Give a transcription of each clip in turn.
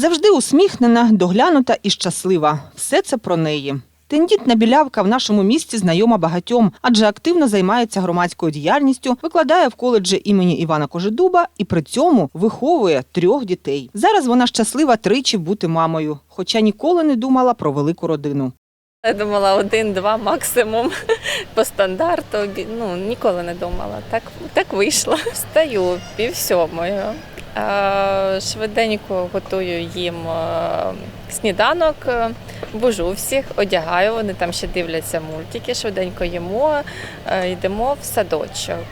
Завжди усміхнена, доглянута і щаслива. Все це про неї. Тендітна білявка в нашому місті знайома багатьом, адже активно займається громадською діяльністю, викладає в коледжі імені Івана Кожедуба і при цьому виховує трьох дітей. Зараз вона щаслива тричі бути мамою, хоча ніколи не думала про велику родину. Я думала один-два максимум по стандарту. Ну ніколи не думала. Так, так вийшло. Встаю пів сьомої. Е, Швиденько готую їм е, сніданок, бужу всіх, одягаю. Вони там ще дивляться мультики. Швиденько їмо, е, йдемо в садочок.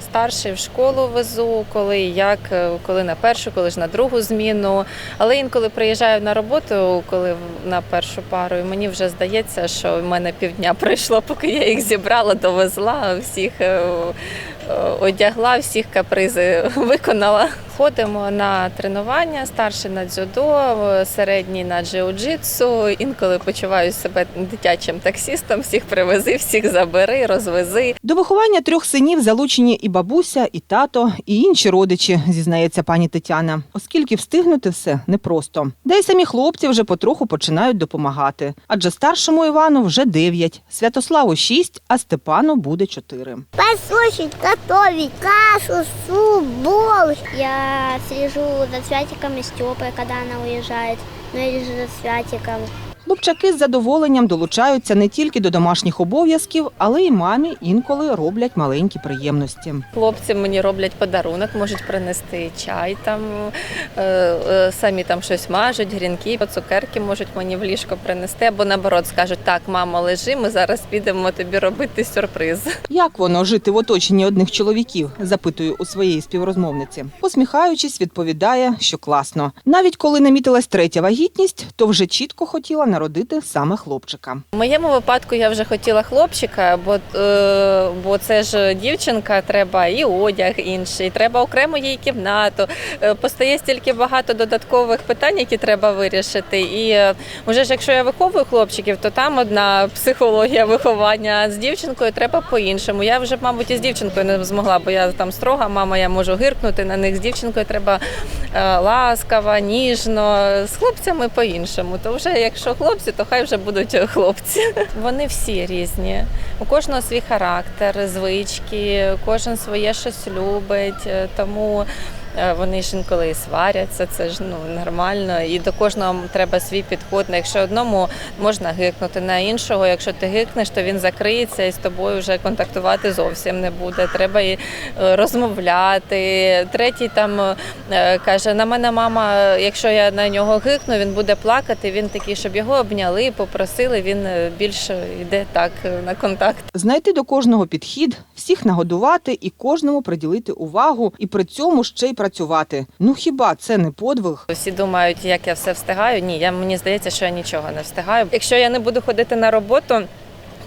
Старший в школу везу, коли як, коли на першу, коли ж на другу зміну. Але інколи приїжджаю на роботу, коли на першу пару, і мені вже здається, що в мене півдня пройшло, поки я їх зібрала, довезла, всіх одягла, всіх капризи виконала. Ходимо на тренування, старший на дзюдо, середній на джиу-джитсу. Інколи почуваю себе дитячим таксістом, всіх привези, всіх забери, розвези. До виховання трьох синів залучені і бабуся, і тато, і інші родичі, зізнається пані Тетяна, оскільки встигнути все непросто. Да й самі хлопці вже потроху починають допомагати. Адже старшому Івану вже дев'ять, Святославу шість, а Степану буде чотири. Послушать, готовить кашу, суп, борщ. Я слежу за Святиком и Степой, когда она уезжает. Ну или же за Святиком. Хлопчаки з задоволенням долучаються не тільки до домашніх обов'язків, але й мамі інколи роблять маленькі приємності. Хлопці мені роблять подарунок, можуть принести чай там, е, е, самі там щось мажуть, грінки, цукерки можуть мені в ліжко принести, або наоборот скажуть, так, мамо, лежи, ми зараз підемо тобі робити сюрприз. Як воно жити в оточенні одних чоловіків? запитую у своєї співрозмовниці. Посміхаючись, відповідає, що класно. Навіть коли намітилась третя вагітність, то вже чітко хотіла народити саме хлопчика. В моєму випадку я вже хотіла хлопчика, бо, е, бо це ж дівчинка, треба і одяг інший, треба окремо їй кімнату. Е, Постає стільки багато додаткових питань, які треба вирішити. І е, вже ж якщо я виховую хлопчиків, то там одна психологія виховання. З дівчинкою треба по-іншому. Я вже, мабуть, і з дівчинкою не змогла, бо я там строга мама, я можу гиркнути на них. З дівчинкою треба е, ласкаво, ніжно. З хлопцями по-іншому. То вже якщо хлопці, то хай вже будуть хлопці. Вони всі різні. У кожного свій характер, звички, кожен своє щось любить. Е, Тому е, вони ж інколи і сваряться, це ж ну нормально. І до кожного треба свій підход. Ну, Якщо одному можна гикнути, на іншого, якщо ти гикнеш, то він закриється і з тобою вже контактувати зовсім не буде. Треба і е, розмовляти. Третій там е, каже: на мене мама, якщо я на нього гикну, він буде плакати. Він такий, щоб його обняли, попросили. Він е, більше йде так е, на контакт. Знайти до кожного підхід, всіх нагодувати і кожному приділити увагу, і при цьому ще й працювати. Ну хіба це не подвиг? Всі думають, як я все встигаю. Ні, я мені здається, що я нічого не встигаю. Якщо я не буду ходити на роботу.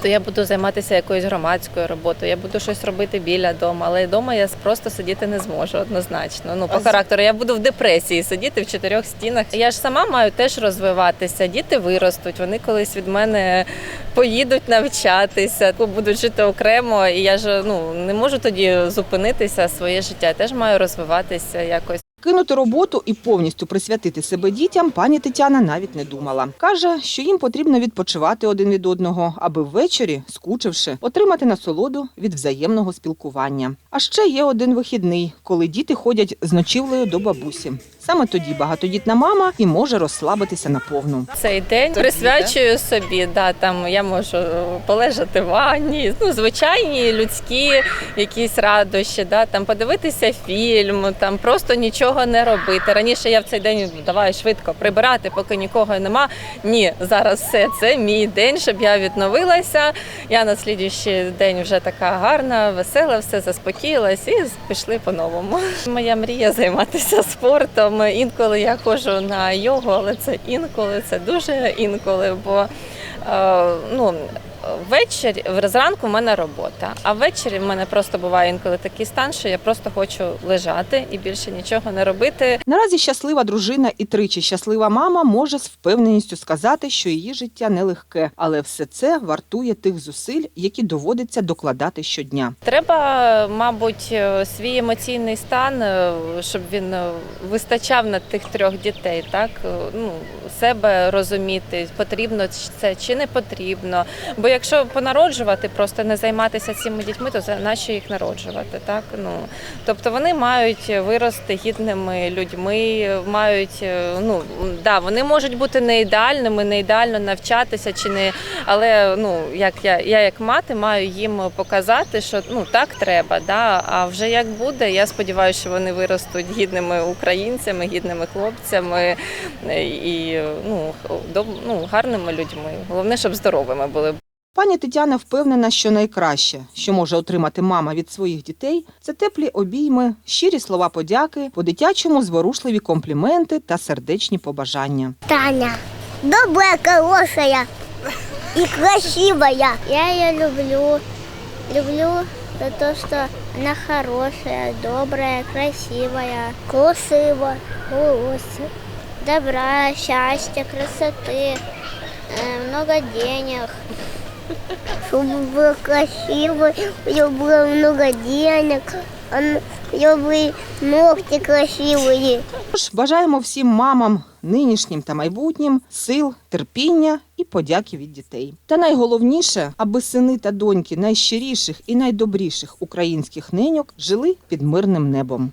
То я буду займатися якоюсь громадською роботою, я буду щось робити біля дому, але вдома я просто сидіти не зможу однозначно. Ну по характеру я буду в депресії сидіти в чотирьох стінах. Я ж сама маю теж розвиватися. Діти виростуть, вони колись від мене поїдуть навчатися, будуть жити окремо. І я ж ну не можу тоді зупинитися своє життя. Я теж маю розвиватися якось. Кинути роботу і повністю присвятити себе дітям пані Тетяна навіть не думала. Каже, що їм потрібно відпочивати один від одного, аби ввечері, скучивши, отримати насолоду від взаємного спілкування. А ще є один вихідний, коли діти ходять з ночівлею до бабусі. Саме тоді багатодітна мама і може розслабитися наповну. Цей день присвячую собі. Да, там я можу полежати в ванні, ну звичайні людські якісь радощі, да, там подивитися фільм, там просто нічого не робити. Раніше я в цей день давай швидко прибирати, поки нікого нема. Ні, зараз все це мій день, щоб я відновилася. Я на слідуючий день вже така гарна, весела, все заспокоїлась і пішли по-новому. Моя мрія займатися спортом. Інколи я ходжу на йогу, але це інколи, це дуже інколи, бо е, ну. Ввечері, зранку в мене робота, а ввечері в мене просто буває інколи такий стан, що я просто хочу лежати і більше нічого не робити. Наразі щаслива дружина і тричі щаслива мама може з впевненістю сказати, що її життя нелегке, але все це вартує тих зусиль, які доводиться докладати щодня. Треба, мабуть, е, свій емоційний стан, е, щоб він е, вистачав на тих трьох дітей, так ну себе розуміти, потрібно це чи не потрібно. Бо якщо понароджувати, просто не займатися цими дітьми, то нащо їх народжувати? Так ну тобто вони мають вирости гідними людьми, мають е, ну да, вони можуть бути не ідеальними, не ідеально навчатися чи не, але ну як я, я як мати маю їм показати, що ну так треба. Да? А вже як буде, я сподіваюся, що вони виростуть гідними українцями, гідними хлопцями е, і ну, ну гарними людьми. Головне, щоб здоровими були. Пані Тетяна впевнена, що найкраще, що може отримати мама від своїх дітей, це теплі обійми, щирі слова подяки, по-дитячому зворушливі компліменти та сердечні побажання. Таня. Добрая, хорошая и красивая. Я ее люблю. Люблю за то, что она хорошая, добрая, красивая, красивая, голоса, добра, счастья, красоты, э, много денег. Чтобы было красиво, у нее было много денег, он- у нее были ногти красивые. Тож бажаємо всім мамам, нинішнім та майбутнім, сил, терпіння і подяки від дітей. Та найголовніше, аби сини та доньки найщиріших і найдобріших українських неньок жили під мирним небом.